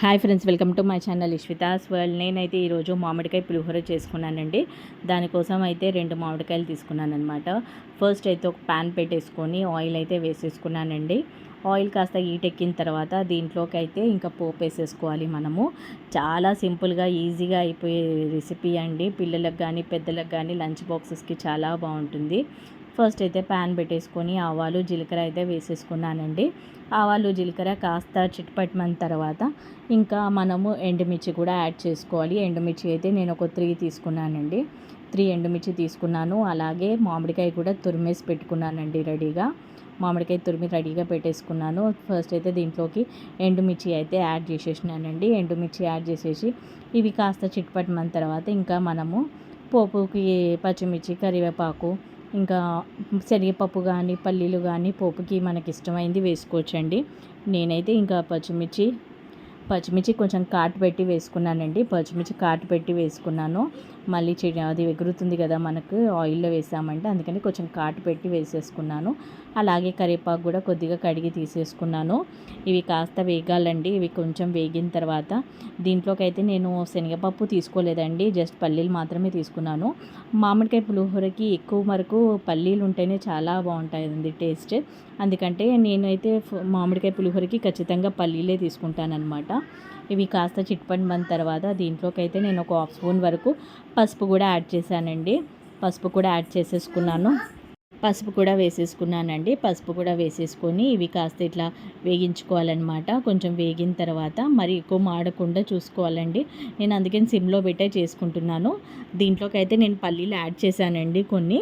Hi friends welcome to my channel Ishvita's world. నేనైతే ఈరోజు మామిడికాయ పులిహోర చేసుకున్నానండి. దానికోసం అయితే రెండు మామిడికాయలు తీసుకున్నాను అనమాట ఫస్ట్ అయితే ఒక ప్యాన్ పెట్టేసుకొని ఆయిల్ అయితే వేసేసుకున్నానండి. ఆయిల్ కాస్త ఎక్కిన తర్వాత దీంట్లోకి అయితే ఇంకా పోపు వేసేసుకోవాలి మనము. చాలా సింపుల్గా ఈజీగా అయిపోయే రెసిపీ అండి. పిల్లలకు కానీ పెద్దలకు కానీ లంచ్ బాక్సెస్కి చాలా బాగుంటుంది. ఫస్ట్ అయితే ప్యాన్ పెట్టేసుకొని ఆవాలు జీలకర్ర అయితే వేసేసుకున్నానండి. ఆవాలు జీలకర్ర కాస్త చిట్పట్టిన తర్వాత ఇంకా మనము ఎండుమిర్చి కూడా యాడ్ చేసుకోవాలి. ఎండుమిర్చి అయితే నేను ఒక త్రీ తీసుకున్నానండి. త్రీ ఎండుమిర్చి తీసుకున్నాను. అలాగే మామిడికాయ కూడా తురిమేసి పెట్టుకున్నానండి రెడీగా. మామిడికాయ తురిమి రెడీగా పెట్టేసుకున్నాను. ఫస్ట్ అయితే దీంట్లోకి ఎండుమిర్చి అయితే యాడ్ చేసేసినానండి. ఎండుమిర్చి యాడ్ చేసేసి ఇవి కాస్త చిట్పట్టమన్న తర్వాత ఇంకా మనము పోపుకి పచ్చిమిర్చి కరివేపాకు ఇంకా శనగపప్పు కానీ పల్లీలు కానీ పోపుకి మనకి ఇష్టమైంది వేసుకోవచ్చండి. నేనైతే ఇంకా పచ్చిమిర్చి పచ్చిమిర్చి కొంచెం కాటు పెట్టి వేసుకున్నానండి. పచ్చిమిర్చి కాటు పెట్టి వేసుకున్నాను. మళ్ళీ చెడి అది ఎగురుతుంది కదా మనకు ఆయిల్లో వేసామంటే అందుకని కొంచెం కాటు పెట్టి వేసేసుకున్నాను. అలాగే కరివేపాకు కూడా కొద్దిగా కడిగి తీసేసుకున్నాను. ఇవి కాస్త వేగాలండి ఇవి కొంచెం వేగిన తర్వాత. దీంట్లోకైతే నేను శనగపప్పు తీసుకోలేదండి జస్ట్ పల్లీలు మాత్రమే తీసుకున్నాను. మామిడికాయ పులిహోరకి ఎక్కువ వరకు పల్లీలు ఉంటేనే చాలా బాగుంటుంది టేస్ట్. అందుకంటే నేనైతే మామిడికాయ పులిహోరకి ఖచ్చితంగా పల్లీలే తీసుకుంటానమాట ఇవి కాస్త చిట్పండి తర్వాత దీంట్లోకి అయితే నేను ఒక హాఫ్ స్పూన్ వరకు పసుపు కూడా యాడ్ చేశానండి. పసుపు కూడా యాడ్ చేసేసుకున్నాను. పసుపు కూడా వేసేసుకున్నానండి. పసుపు కూడా వేసేసుకొని ఇవి కాస్త ఇట్లా వేగించుకోవాలన్నమాట. కొంచెం వేగిన తర్వాత మరి ఎక్కువ మాడకుండా చూసుకోవాలండి. నేను అందుకని సిమ్లో పెట్టే చేసుకుంటున్నాను. దీంట్లోకి అయితే నేను పల్లీలు యాడ్ చేశానండి కొన్ని.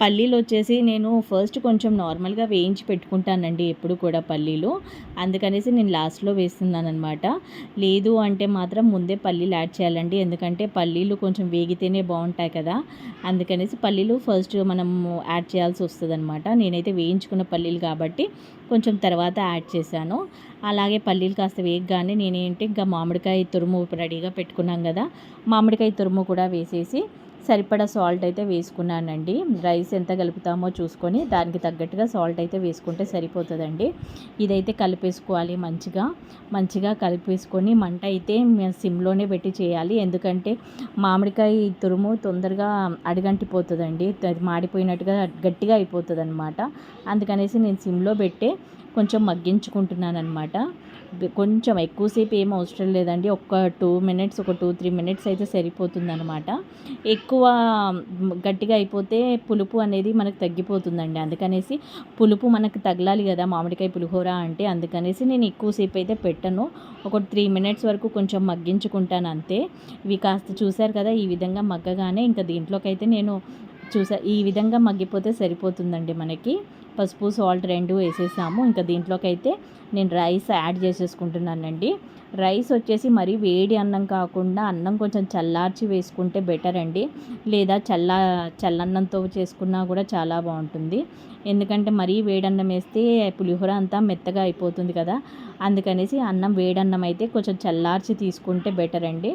పల్లీలు వచ్చేసి నేను ఫస్ట్ కొంచెం నార్మల్గా వేయించి పెట్టుకుంటానండి ఎప్పుడు కూడా పల్లీలు. అందుకనేసి నేను లాస్ట్లో వేస్తున్నాను అనమాట లేదు అంటే మాత్రం ముందే పల్లీలు యాడ్ చేయాలండి. ఎందుకంటే పల్లీలు కొంచెం వేగితేనే బాగుంటాయి కదా. అందుకనేసి పల్లీలు ఫస్ట్ మనం యాడ్ చేయాల్సి వేయాల్సి వస్తుంది అనమాట నేనైతే వేయించుకున్న పల్లీలు కాబట్టి కొంచెం తర్వాత యాడ్ చేశాను. అలాగే పల్లీలు కాస్త వేగగానే నేనేంటి ఇంకా మామిడికాయ తురుము రెడీగా పెట్టుకున్నాం కదా మామిడికాయ తురుము కూడా వేసేసి సరిపడా సాల్ట్ అయితే వేసుకున్నానండి. రైస్ ఎంత కలుపుతామో చూసుకొని దానికి తగ్గట్టుగా సాల్ట్ అయితే వేసుకుంటే సరిపోతుందండి. ఇదైతే కలిపేసుకోవాలి మంచిగా. మంచిగా కలిపేసుకొని మంట అయితే సిమ్లోనే పెట్టి చేయాలి. ఎందుకంటే మామిడికాయ తురుము తొందరగా అడిగంటిపోతుందండి. అది మాడిపోయినట్టుగా గట్టిగా అయిపోతుంది అనమాట అందుకనేసి నేను సిమ్లో పెట్టే కొంచెం మగ్గించుకుంటున్నాను అనమాట కొంచెం ఎక్కువసేపు ఏం అవసరం లేదండి. ఒక టూ మినిట్స్ ఒక టూ త్రీ మినిట్స్ అయితే సరిపోతుంది అనమాట ఎక్కువ గట్టిగా అయిపోతే పులుపు అనేది మనకు తగ్గిపోతుందండి. అందుకనేసి పులుపు మనకు తగలాలి కదా మామిడికాయ పులిహోర అంటే అందుకనేసి నేను ఎక్కువసేపు అయితే పెట్టను. ఒక త్రీ మినిట్స్ వరకు కొంచెం మగ్గించుకుంటాను అంతే. ఇవి కాస్త చూశారు కదా ఈ విధంగా మగ్గగానే ఇంకా దీంట్లోకి అయితే నేను చూసా ఈ విధంగా మగ్గిపోతే సరిపోతుందండి మనకి. పసుపు సాల్ట్ రెండు వేసేసాము. ఇంకా దీంట్లోకైతే నేను రైస్ యాడ్ చేసేసుకుంటున్నానండి. రైస్ వచ్చేసి మరీ వేడి అన్నం కాకుండా అన్నం కొంచెం చల్లార్చి వేసుకుంటే బెటర్ అండి. లేదా చల్ల చల్లన్నంతో చేసుకున్నా కూడా చాలా బాగుంటుంది. ఎందుకంటే మరీ వేడన్నం వేస్తే పులిహోర అంతా మెత్తగా అయిపోతుంది కదా. అందుకనేసి అన్నం వేడన్నం అయితే కొంచెం చల్లార్చి తీసుకుంటే బెటర్ అండి.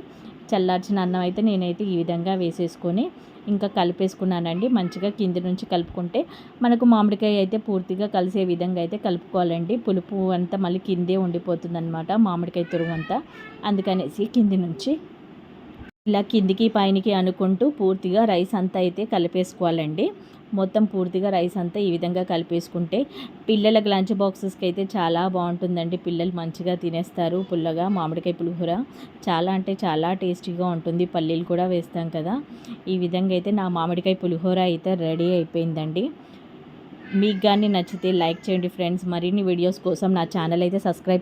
చల్లార్చిన అన్నం అయితే నేనైతే ఈ విధంగా వేసేసుకొని ఇంకా కలిపేసుకున్నానండి. మంచిగా కింది నుంచి కలుపుకుంటే మనకు మామిడికాయ అయితే పూర్తిగా కలిసే విధంగా అయితే కలుపుకోవాలండి. పులుపు అంతా మళ్ళీ కిందే ఉండిపోతుంది అనమాట మామిడికాయ తురుము అంతా. అందుకనేసి కింది నుంచి ఇలా కిందికి పైనకి అనుకుంటూ పూర్తిగా రైస్ అంతా అయితే కలిపేసుకోవాలండి. మొత్తం పూర్తిగా రైస్ అంతా ఈ విధంగా కలిపేసుకుంటే పిల్లలకు లంచ్ బాక్సెస్కి అయితే చాలా బాగుంటుందండి. పిల్లలు మంచిగా తినేస్తారు. పుల్లగా మామిడికాయ పులిహోర చాలా అంటే చాలా టేస్టీగా ఉంటుంది. పల్లీలు కూడా వేస్తాం కదా. ఈ విధంగా అయితే నా మామిడికాయ పులిహోర అయితే రెడీ అయిపోయిందండి. మీకు కానీ నచ్చితే లైక్ చేయండి ఫ్రెండ్స్. మరిన్ని వీడియోస్ కోసం నా ఛానల్ అయితే సబ్స్క్రైబ్